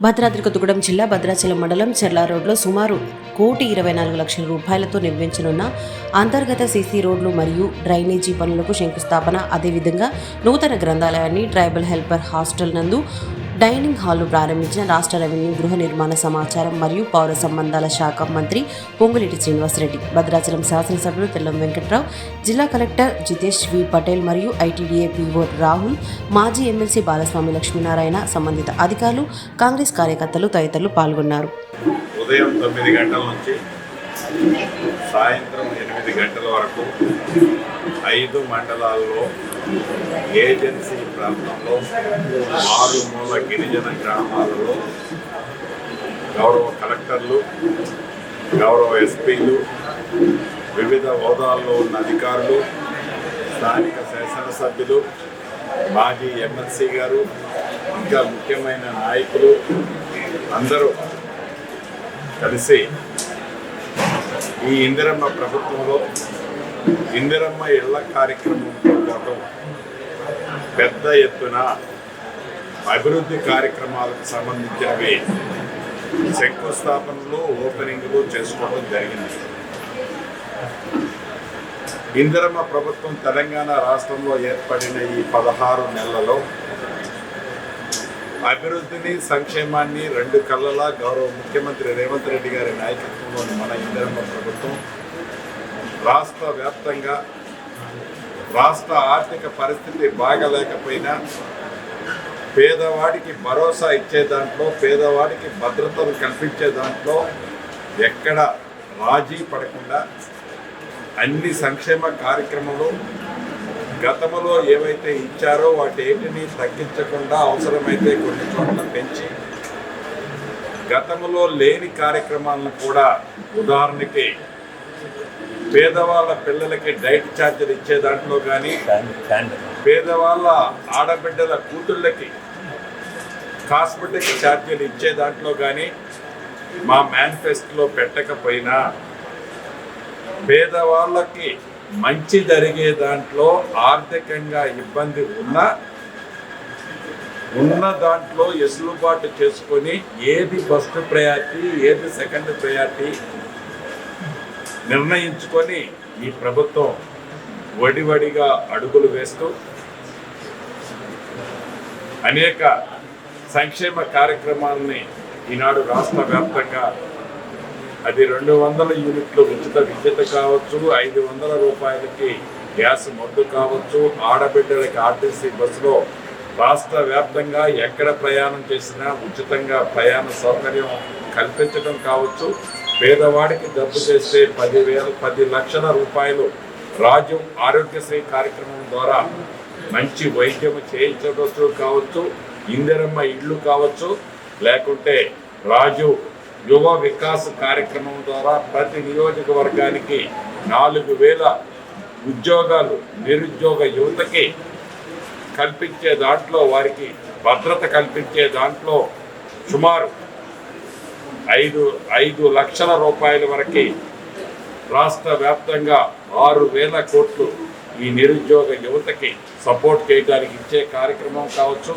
భద్రాద్రి కొత్తగూడెం జిల్లా భద్రాచలం మండలం చెర్లా రోడ్లో సుమారు కోటి ఇరవై నాలుగు లక్షల రూపాయలతో నిర్మించనున్న అంతర్గత సీసీ రోడ్లు మరియు డ్రైనేజీ పనులకు శంకుస్థాపన. అదేవిధంగా నూతన గ్రంథాలయాన్ని ట్రైబల్ హెల్పర్ హాస్టల్ నందు డైనింగ్ హాల్ను ప్రారంభించిన రాష్ట్ర రెవెన్యూ గృహ నిర్మాణ సమాచారం మరియు పౌర సంబంధాల శాఖ మంత్రి పొంగులేటి శ్రీనివాసరెడ్డి భద్రాచలం శాసనసభ్యులు తెల్లం వెంకట్రావు జిల్లా కలెక్టర్ జితేష్ వి పటేల్ మరియు ఐటీడీఏ పీఓ రాహుల్ మాజీ ఎమ్మెల్సీ బాలస్వామి లక్ష్మీనారాయణ సంబంధిత అధికారులు కాంగ్రెస్ కార్యకర్తలు తదితరులు పాల్గొన్నారు. ఉదయం తొమ్మిది గంటల నుంచి సాయంత్రం ఎనిమిది గంటల వరకు ఐదు మండలాల్లో ఏజెన్సీ ప్రాంతంలో ఆరుమూల గిరిజన గ్రామాలలో గౌరవ కలెక్టర్లు గౌరవ ఎస్పీలు వివిధ హోదాల్లో ఉన్న అధికారులు స్థానిక శాసనసభ్యులు మాజీ ఎమ్మెల్సీ గారు ఇంకా ముఖ్యమైన నాయకులు అందరూ కలిసి ఈ ఇందిరమ్మ ప్రభుత్వంలో ఇందిరమ్మ ఇళ్ళ కార్యక్రమంతో పాటు పెద్ద ఎత్తున అభివృద్ధి కార్యక్రమాలకు సంబంధించినవి శంకుస్థాపనలు ఓపెనింగ్లు చేసుకోవడం జరిగింది. ఇందిరమ్మ ప్రభుత్వం తెలంగాణ రాష్ట్రంలో ఏర్పడిన ఈ పదహారు నెలలలో అభివృద్ధిని సంక్షేమాన్ని రెండు కళ్ళలా గౌరవ ముఖ్యమంత్రి రేవంత్ రెడ్డి గారి నాయకత్వంలోని మన ఇందిరమ్మ ప్రభుత్వం రాష్ట్ర వ్యాప్తంగా రాష్ట్ర ఆర్థిక పరిస్థితి బాగలేకపోయినా పేదవాడికి భరోసా ఇచ్చే దాంట్లో పేదవాడికి భద్రతను కల్పించే దాంట్లో ఎక్కడ రాజీ పడకుండా అన్ని సంక్షేమ కార్యక్రమాలు గతంలో ఏవైతే ఇచ్చారో వాటి ఏంటిని తగ్గించకుండా అవసరమైతే కొన్ని చోట్ల పెంచి గతంలో లేని కార్యక్రమాలను కూడా ఉదాహరణకి పేదవాళ్ళ పిల్లలకి డైట్ ఛార్జీలు ఇచ్చే దాంట్లో కానీ పేదవాళ్ళ ఆడబిడ్డల కూతుళ్ళకి కాస్మెటిక్ ఛార్జీలు ఇచ్చే దాంట్లో కానీ మా మేనిఫెస్టోలో పెట్టకపోయినా పేదవాళ్ళకి మంచి జరిగే దాంట్లో ఆర్థికంగా ఇబ్బంది ఉన్నా ఉన్న దాంట్లో ఎసులుబాటు చేసుకొని ఏది ఫస్ట్ ప్రయారిటీ ఏది సెకండ్ ప్రయారిటీ నిర్ణయించుకొని ఈ ప్రభుత్వం వడివడిగా అడుగులు వేస్తూ అనేక సంక్షేమ కార్యక్రమాలని ఈనాడు రాష్ట్ర వ్యాప్తంగా అది రెండు వందల యూనిట్లు ఉచిత విద్యుత్ కావచ్చు ఐదు వందల రూపాయలకి గ్యాస్ మొద్దు కావచ్చు. ఆడబిడ్డలకి ఆర్టీసీ బస్సులో రాష్ట్ర వ్యాప్తంగా ఎక్కడ ప్రయాణం చేసినా ఉచితంగా ప్రయాణ సౌకర్యం కల్పించడం కావచ్చు. పేదవాడికి డబ్బు చేస్తే పదివేల పది లక్షల రూపాయలు రాజు ఆరోగ్యశ్రీ కార్యక్రమం ద్వారా మంచి వైద్యం చేయించవచ్చు కావచ్చు. ఇందిరమ్మ ఇళ్ళు కావచ్చు. లేకుంటే రాజు యువ వికాస్ కార్యక్రమం ద్వారా ప్రతి నియోజకవర్గానికి నాలుగు వేల ఉద్యోగాలు నిరుద్యోగ యువతకి కల్పించే దాంట్లో వారికి భద్రత కల్పించే దాంట్లో సుమారు ఐదు ఐదు లక్షల రూపాయల వరకు రాష్ట్ర వ్యాప్తంగా ఆరు వేల కోట్లు ఈ నిరుద్యోగ యువతకి సపోర్ట్ చేయడానికి ఇచ్చే కార్యక్రమం కావచ్చు.